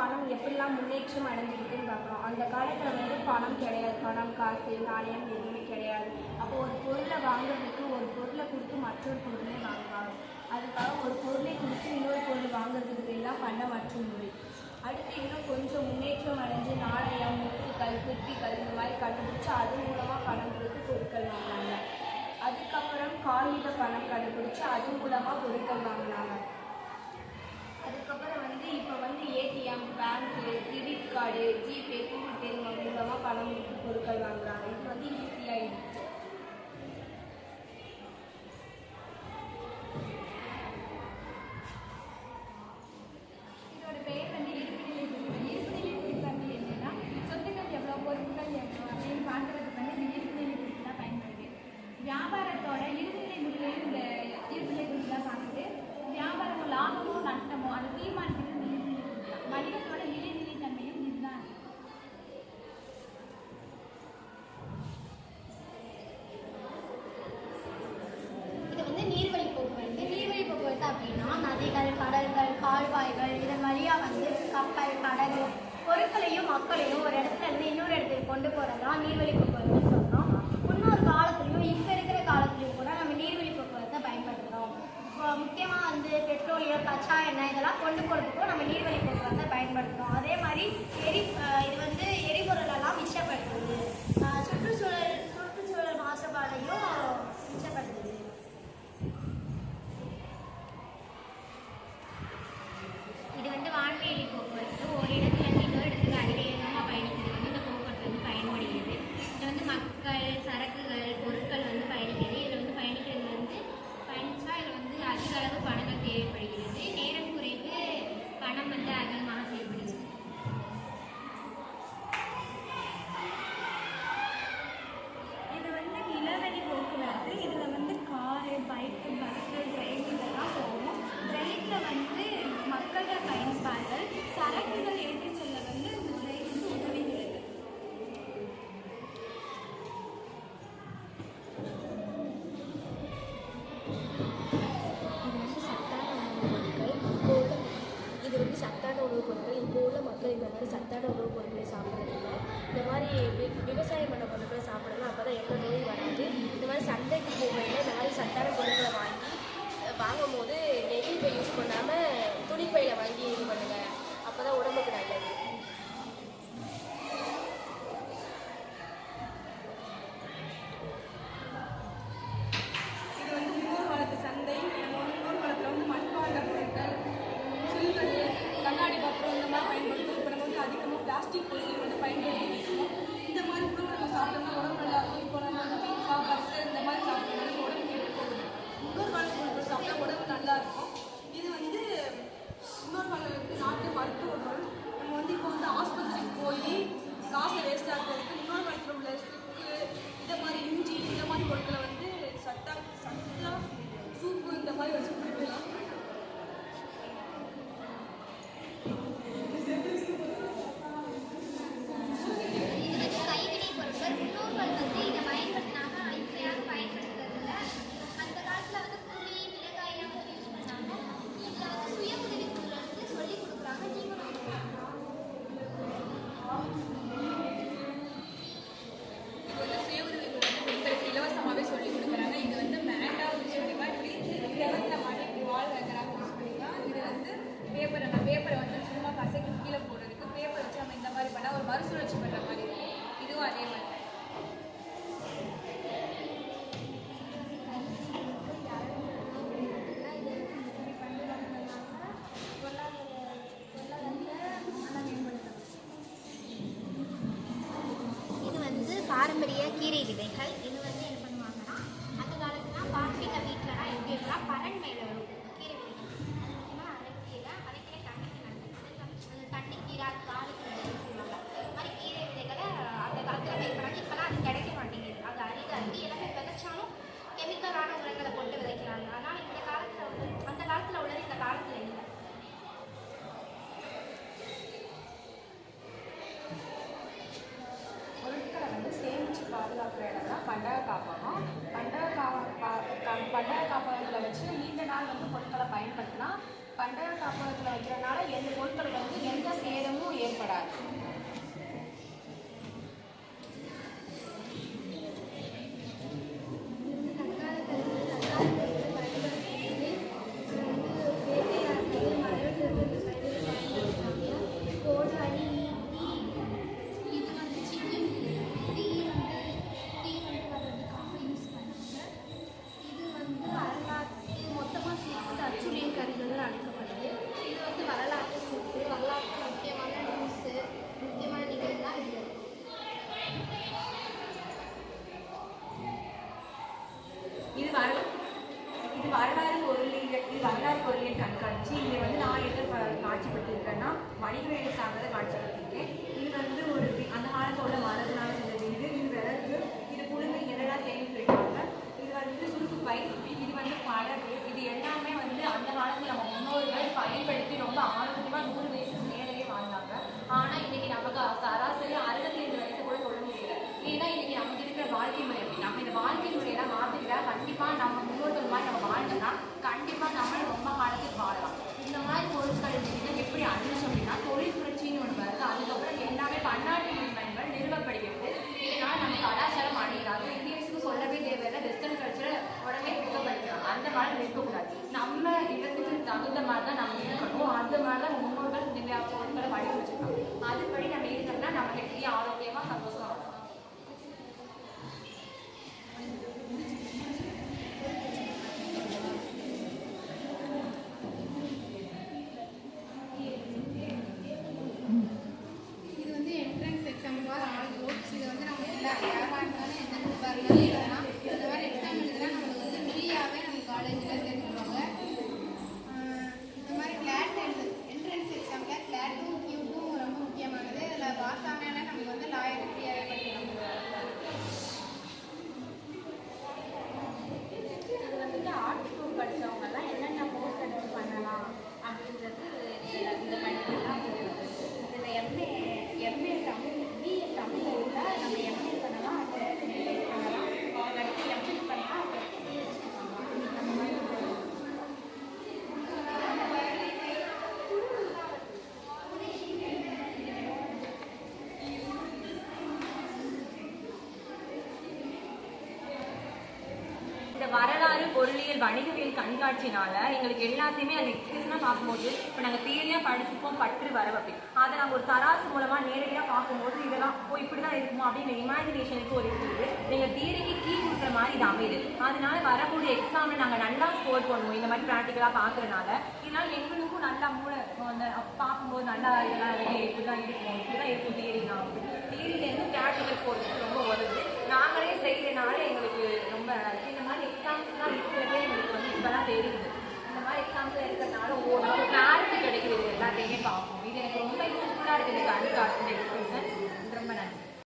பணம் எப்படிலாம் முன்னேற்றம் அடைஞ்சிருக்குன்னு பார்க்குறோம் அந்த காலத்தில் வந்து பணம் கிடையாது. பணம் காசு நாணயம் எதுவுமே கிடையாது. அப்போ ஒரு பொருளை வாங்குறதுக்கு ஒரு பொருளை கொடுத்து மற்றொரு பொருளை வாங்குவாங்க அதுக்காக ஒரு பொருளை கொடுத்து இன்னொரு பொருள் வாங்குறதுக்கு எல்லாம் பண்ண மற்றும் மொழி அடுத்து இன்னும் கொஞ்சம் முன்னேற்றம் அடைஞ்சு நாணயம் முத்துக்கள் குப்பிகள் இந்த மாதிரி கண்டுபிடிச்சு அது மூலமாக பணம் கொடுத்து பொருட்கள் வாங்கினாங்க அதுக்கப்புறம் காகித பணம் கண்டுபிடிச்சு அது மூலமாக பொருட்கள் வாங்கினாங்க அதுக்கப்புறம் வந்து இப்போ வந்து ATM Flipkart GPay Google Pay மூலமாக பணம் பொருட்கள் வாங்குகிறாங்க இது வந்து ஈஸியாக இருக்குது கொண்டு போகிறதான் நீர்வழி போக்குவரத்துன்னு சொல்கிறோம் இன்னொரு காலத்துலையும் இப்போ இருக்கிற காலத்துலையும் கூட நம்ம நீர்வழி போக்குவரத்தை பயன்படுத்துகிறோம் இப்போ முக்கியமாக வந்து பெட்ரோலியம் கச்சா எண்ணெய் இதெல்லாம் கொண்டு போகிறதுக்கும் நம்ம நீர்வழி போக்குவரத்தை பயன்படுத்துகிறோம் அதே மாதிரி எரி இது வந்து மக்கள் இந்த மாதிரி சத்தான உணவுப் பொருட்களை சாப்பிட்றதில்ல இந்த மாதிரி வி விவசாயம் பண்ண பொருட்களை சாப்பிடுங்க அப்போ தான் எந்த நோயும் வராது. இந்த மாதிரி சந்தைக்கு போகும்போது இந்த மாதிரி சத்தான பொருட்களை வாங்கி வாங்கும்போது நெகிழ்வை யூஸ் பண்ணாமல் துணிப்பையில் வாங்கி இது பண்ணுங்கள் நம்ம ரியா கீரை இருக்கிற பண்டக காப்பகம்? பண்டக காப்பகம் பண்டக காப்பகத்தில் வச்சு நீண்ட நாள் வந்து பொருட்களை பயன்படுத்தினா பண்டக காப்பகத்தில் வைக்கிறனால எந்த பொருட்களுக்கு வந்து எந்த சேதமும் ஏற்படாது. இது வர இது வரலாறு பொருளியல் இது வரலாறு பொருளியல் கண்காட்சி. இதை வந்து நான் என்ன ப- காட்சிப்படுத்தியிருக்கேன்னா வணிகவியல் சார்ந்ததை காட்சிப்படுத்தியிருக்கேன். இது வந்து ஒரு அந்த காலத்தோட மரத்தினால செஞ்ச வீடு. இது விறகு இது குழுமை என்னெல்லாம் சேமித்து வைப்பாங்க இது வந்து சுருக்கு பை இது வந்து பழகு இது எல்லாமே வந்து அந்த காலத்தில் நம்ம தகுந்த மாதிரி தான் நம்ம இருக்கணும். அந்த மாதிரி தான் முன்னோர்கள் நிறையா பொருட்களை வச்சுருக்கோம் அதுபடி நம்ம இருக்கோம்னா நம்ம எப்படி ஆரோக்கியமாக வணிகவியல் கண்காட்சினால எங்களுக்கு எல்லாத்தையுமே அந்த எக்ஸ்பிரஷனாக பார்க்கும்போது இப்போ நாங்கள் தியரியாக படிச்சுப்போம் பற்று வரவப்பி அதை நாங்கள் ஒரு தராசு மூலமாக நேரடியாக பார்க்கும்போது இதெல்லாம் ஓ இப்படி தான் இருக்குமோ அப்படின்னு இமேஜினேஷனுக்கு ஒரு இருக்குது நீங்கள் தியரிக்கு கீ கொடுக்குற மாதிரி இது அமையுது. அதனால வரக்கூடிய எக்ஸாமில் நாங்கள் நல்லா ஸ்கோர் பண்ணுவோம் இந்த மாதிரி ப்ராக்டிக்கலாக பார்க்குறனால இதனால எங்களுக்கும் நல்லா மூளை அந்த பார்க்கும்போது நல்லா இதெல்லாம் ஓகே இப்படி தான் இருக்கும் இப்படி தான் இருக்கும் தியரினா தியரியிலேருந்து ப்ராக்டிக்கல் போகிறதுக்கு ரொம்ப உதவுது. நாங்களே செய்கிறனால எங்களுக்கு ரொம்ப நல்லா இருக்கு இந்த மாதிரி எக்ஸாம்ஸ்லாம் இருக்கிறதே எங்களுக்கு வந்து இப்போ தான் தெரியுது. இந்த மாதிரி எக்ஸாம்ஸ்லாம் இருக்கிறதுனால ஓ நமக்கு கிளாரிட்டி கிடைக்குது எல்லாத்தையுமே பார்ப்போம். இது எனக்கு ரொம்ப யூஸ்ஃபுல்லாக இருக்குது. இந்த கண்காட்சி